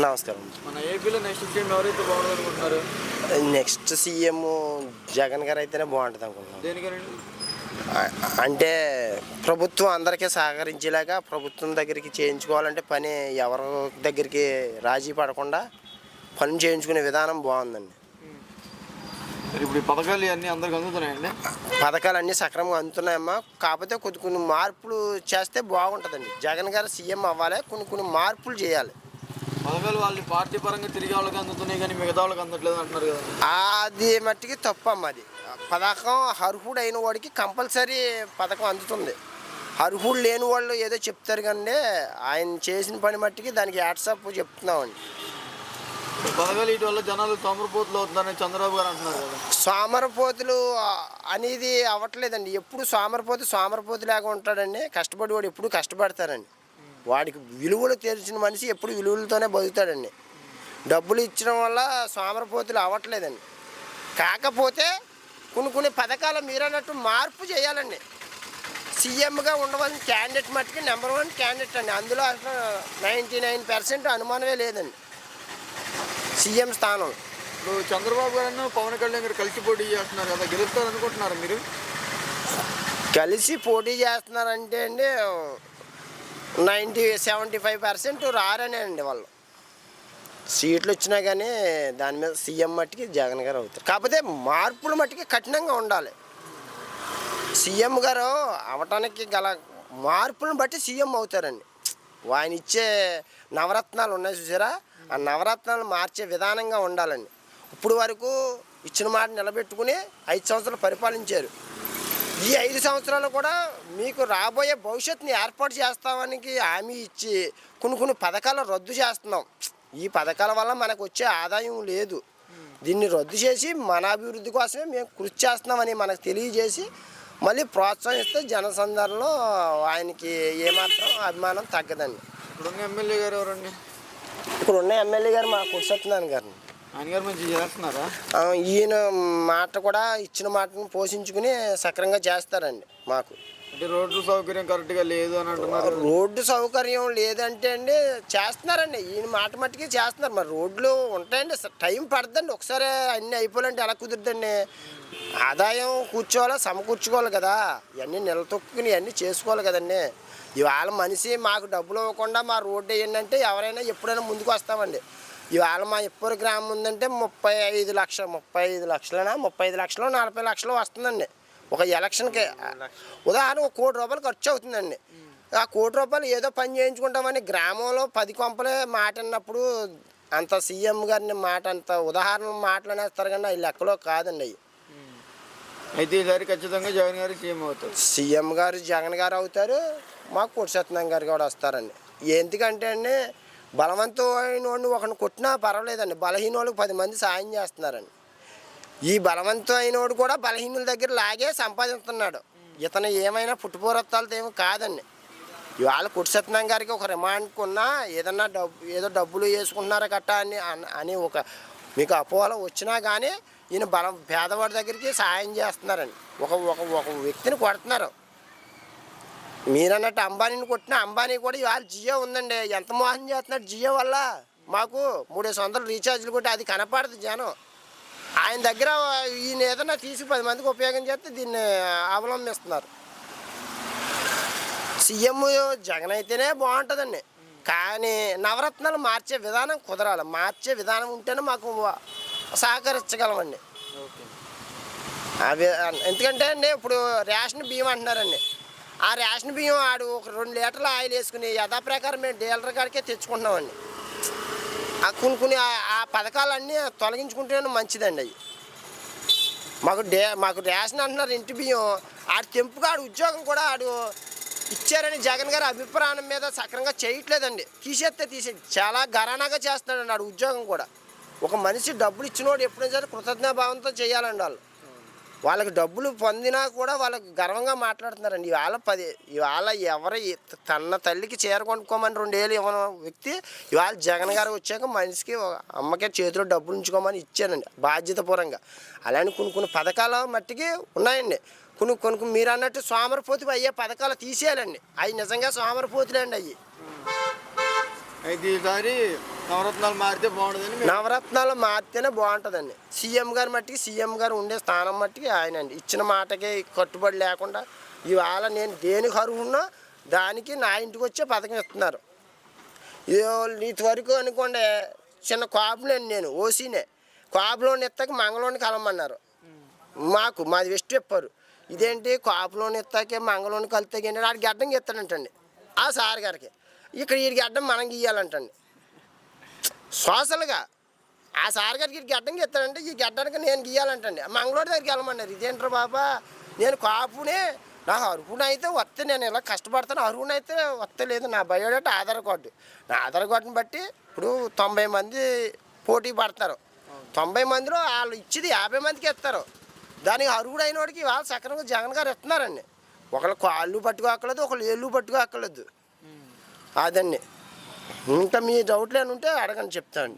నమస్కారం. మన ఏపీలో నెక్స్ట్ సీఎం ఎవరైతే బాగుంటుంది అనుకుంటున్నారు నెక్స్ట్ సీఎం జగన్ గారు అయితేనే బాగుంటుంది దేనికనండి? ఆ- అంటే ప్రభుత్వం అందరికీ సహకరించేలాగా ప్రభుత్వం దగ్గరికి చేయించుకోవాలంటే పని ఎవరి దగ్గరికి రాజీ పడకుండా పని చేయించుకునే విధానం బాగుందండి. ఇప్పుడు ఈ పథకాలు ఇవన్నీ అందరికి అందుతున్నాయండి? పథకాలన్నీ సక్రమంగా అందుతున్నాయమ్మా. కాకపోతే కొన్ని కొన్ని మార్పులు చేస్తే బాగుంటుందండి. జగన్ గారు సీఎం అవ్వాలి కొన్ని కొన్ని మార్పులు చేయాలి. పథకాలు వాళ్ళు పార్టీ పరంగా తిరిగి వాళ్ళకి అందుతున్నాయి కానీ మిగతా వాళ్ళకి అందట్లేదు అంటున్నారు కదా అది మట్టికి తప్పమ్మ అది. పథకం అర్హుడు అయిన వాడికి కంపల్సరీ పథకం అందుతుంది. అర్హుడు లేని వాళ్ళు ఏదో చెప్తారు కానీ ఆయన చేసిన పని మట్టికి దానికి యాట్సప్ చెప్తున్నామండి. ఈ పథకాలు వల్ల జనాలు తొమరపోతులు అవుతున్నారని చంద్రబాబు గారు అంటున్నారు కదా. సోమరపోతులు అనేది అవ్వట్లేదండి. ఎప్పుడు సోమరపోతు లాగా ఉంటాడండి కష్టపడి వాడు ఎప్పుడు కష్టపడతారండి. వాడికి విలువలు తెలిసిన మనిషి ఎప్పుడు విలువలతోనే బతుకుతాడండి. డబ్బులు ఇచ్చడం వల్ల సోమరపోతులు అవ్వట్లేదండి. కాకపోతే కొన్ని కొన్ని పథకాలు మీరన్నట్టు మార్పు చేయాలండి. సీఎంగా ఉండవలసిన క్యాండిడేట్ మట్టుకి నెంబర్ వన్ క్యాండిడేట్ అండి. అందులో అసలు నైంటీ నైన్ పర్సెంట్ అనుమానమే లేదండి. సీఎం స్థానం. ఇప్పుడు చంద్రబాబు గారు పవన్ కళ్యాణ్ గారు కలిసి పోటీ చేస్తున్నారు కదా గెలుస్తారు అనుకుంటున్నారు మీరు? కలిసి పోటీ చేస్తున్నారంటే అండి నైంటీ సెవెంటీ ఫైవ్ పర్సెంట్ రారనే అండి వాళ్ళు. సీట్లు వచ్చినా కానీ దాని మీద సీఎం మట్టికి జగన్ గారు అవుతారు. కాకపోతే మార్పులు మట్టికి కఠినంగా ఉండాలి. సీఎం గారు అవటానికి గల మార్పులను బట్టి సీఎం అవుతారండి. ఆయన ఇచ్చే నవరత్నాలు ఉన్నాయి చూసారా? ఆ నవరత్నాలు మార్చే విధానంగా ఉండాలని ఇప్పుడు వరకు ఇచ్చిన మాట నిలబెట్టుకుని ఐదు సంవత్సరాలు పరిపాలించారు. ఈ ఐదు సంవత్సరాలు కూడా మీకు రాబోయే భవిష్యత్తుని ఏర్పాటు చేస్తామని హామీ ఇచ్చి కొన్ని కొన్ని పథకాలు రద్దు చేస్తున్నాం. ఈ పథకాల వల్ల మనకు వచ్చే ఆదాయం లేదు. దీన్ని రద్దు చేసి మన అభివృద్ధి కోసమే మేము కృషి చేస్తున్నామని మనకు తెలియజేసి మళ్ళీ ప్రోత్సహిస్తే జనసందర్లో ఆయనకి ఏమాత్రం అభిమానం తగ్గదండి. ఇప్పుడున్న ఎమ్మెల్యే గారు ఎవరండి? ఇప్పుడు ఉన్న ఎమ్మెల్యే గారు మా కుర్సత్యనారాయణ గారిని ఆయన గారు మంచి చేస్తున్నారా? ఈయన మాట కూడా ఇచ్చిన మాటను పోషించుకుని సక్రంగా చేస్తారండి మాకు. అంటే రోడ్డు సౌకర్యం కరెక్ట్గా లేదు అని అంటున్నారు. రోడ్డు సౌకర్యం లేదంటే అండి చేస్తున్నారండి. ఈయన మాట మట్టుకి చేస్తున్నారు. మరి రోడ్లు ఉంటాయండి. టైం పడుతుందండి. ఒకసారి అన్నీ అయిపోవాలంటే ఎలా కుదురుతుందండి? ఆదాయం కూర్చోవాలా సమకూర్చుకోవాలి కదా. ఇవన్నీ నిలతొక్కుని ఇవన్నీ చేసుకోవాలి కదండి. ఇవాళ మనిషి మాకు డబ్బులు ఇవ్వకుండా మా రోడ్డు ఏంటంటే ఎవరైనా ఎప్పుడైనా ముందుకు వస్తామండి. ఇవాళ మా ఇప్పటి గ్రామం ఉందంటే ముప్పై ఐదు లక్షలు ముప్పై ఐదు లక్షలనా ముప్పై ఐదు లక్షలు నలభై లక్షలు వస్తుందండి. ఒక ఎలక్షన్కి. ఉదాహరణ ఒక కోటి రూపాయలు ఖర్చు అవుతుందండి. ఆ కోటి రూపాయలు ఏదో పని చేయించుకుంటామని గ్రామంలో పది కొంపలే మాట అన్నప్పుడు అంత సీఎం గారిని మాట అంత ఉదాహరణ మాటలు అనేస్తారు కానీ అవి లెక్కలో కాదండి అవి. అయితే ఈసారి ఖచ్చితంగా జగన్ గారు సీఎం అవుతారు. సీఎం గారు జగన్ గారు అవుతారు మాకు కోటిసత్యనారాయణ గారు కూడా వస్తారండి. ఎందుకంటే అండి బలవంతమైన వాడిని ఒకరిని కొట్టినా పర్వాలేదండి. బలహీన వాళ్ళకి పది మంది సాయం చేస్తున్నారండి. ఈ బలవంతమైన వాడు కూడా బలహీనుల దగ్గర లాగే సంపాదిస్తున్నాడు. ఇతను ఏమైనా పుట్టుపూరత్వాలతో ఏమో కాదండి. ఇవాళ కుటుసత్నం గారికి ఒక రిమాండ్కున్నా ఏదన్నా డబ్బు ఏదో డబ్బులు వేసుకుంటున్నారా గట్టా అని అన్- అని ఒక మీకు అపోహలు వచ్చినా కానీ ఈయన బలం పేదవాడి దగ్గరికి సహాయం చేస్తున్నారండి ఒక ఒక ఒక వ్యక్తిని కొడుతున్నారు. మీరన్నట్టు అంబానీని కొట్టిన అంబానీ కూడా ఇవాళ జియో ఉందండి. ఎంత మోసం చేస్తున్నాడు జియో వల్ల? మాకు మూడేసి వందలు రీఛార్జ్లు కొట్టి అది కనపడదు జనం. ఆయన దగ్గర ఈయన ఏదైనా తీసి పది మందికి ఉపయోగం చేస్తే దీన్ని అవలంబిస్తున్నారు. సీఎం జగన్ అయితేనే బాగుంటుందండి. కానీ నవరత్నాలు మార్చే విధానం కుదరాలి. మార్చే విధానం ఉంటేనే మాకు సహకరించగలమండి. అవి ఎందుకంటే అండి ఇప్పుడు రేషన్ బియ్యం అంటున్నారండి. ఆ రేషన్ బియ్యం ఆడు ఒక రెండు లీటర్లు ఆయిల్ వేసుకుని యథాప్రకారం మేము డీలర్ కాడికే తెచ్చుకుంటున్నామండి. ఆ కొన్ని కొన్ని ఆ- ఆ పథకాలన్నీ తొలగించుకుంటేనే మంచిదండి అవి. మాకు డే మాకు రేషన్ అంటున్నారు ఇంటి బియ్యం. ఆడు తెంపుగా ఆడు ఉద్యోగం కూడా ఆడు ఇచ్చారని జగన్ గారి అభిప్రాయం మీద సక్రంగా చేయట్లేదండి. తీసేస్తే తీసే చాలా గరానాగా చేస్తున్నాడండి ఆడు ఉద్యోగం కూడా. ఒక మనిషి డబ్బులు ఇచ్చినోడు ఎప్పుడైనా సరే కృతజ్ఞాభావంతో చేయాలండి వాళ్ళు వాళ్ళకి డబ్బులు పొందినా కూడా వాళ్ళకి గర్వంగా మాట్లాడుతున్నారండి. ఇవాళ పది ఇవాళ ఎవరు తన తల్లికి చీర కొనుక్కోమని రెండేళ్ళు ఇవ్వని వ్యక్తి ఇవాళ జగన్ గారు వచ్చాక మనిషికి అమ్మకే చేతిలో డబ్బులు ఉంచుకోమని ఇచ్చానండి బాధ్యతపూర్వంగా. అలానే కొన్ని కొన్ని పథకాలు మట్టికి ఉన్నాయండి. కొన్ని కొన్ని మీరు అన్నట్టు సోమరపోతు అయ్యే పథకాలు తీసేయాలండి. అవి నిజంగా సోమరపోతులే అండి అవి అయితే ఈసారి నవరత్నాలు మారితే బాగుంటుందండి నవరత్నాలు మారితేనే బాగుంటుందండి. సీఎం గారు మట్టికి సీఎం గారు ఉండే స్థానం మట్టికి ఆయన అండి. ఇచ్చిన మాటకి కట్టుబడి లేకుండా ఇవాళ నేను దేనికి అర్హున్నా దానికి నా ఇంటికి వచ్చే పథకం ఇస్తున్నారు. ఇది నీటి వరకు అనుకోండి చిన్న కాపులేండి నేను ఓసీనే. కాపులోని ఇస్తాక మంగళోని కలమన్నారు మాకు మాది వెస్ట్ చెప్పారు. ఇదేంటి? కాపులోని ఇస్తాకే మంగళోని కలితే ఆడికి గడ్డం గీస్తాడంటండి. ఆ సార్ గారికి. ఇక్కడ ఈ గడ్డం మనం గీయాలంటండి సోషల్గా ఆ సార్ గారికి గడ్డం గీస్తాడంటే ఈ గడ్డానికి నేను గీయాలంటండి. మంగళూరు దగ్గరికి వెళ్ళమన్నారు. ఇదేంటారు బాబా? నేను కాపునే. నాకు అరుపున అయితే వస్తే నేను ఇలా కష్టపడతాను. అరువున అయితే వస్తలేదు నా బయోడేటా ఆధార్ కార్డు. నా ఆధార్ కార్డుని బట్టి ఇప్పుడు తొంభై మంది పోటీ పడతారు. తొంభై మందిలో వాళ్ళు ఇచ్చేది యాభై మందికి ఇస్తారు. దానికి అరుగుడు అయిన వాడికి వాళ్ళు సక్రమంగా జగన్ గారు ఇస్తున్నారండి. ఒకళ్ళు కాళ్ళు పట్టుకోక్కర్లేదు ఒకళ్ళు ఏళ్ళు పట్టుకోక్కర్లేదు. అదండి. ఇంకా మీ డౌట్లు ఏమైనా ఉంటే అడగని చెప్తాను.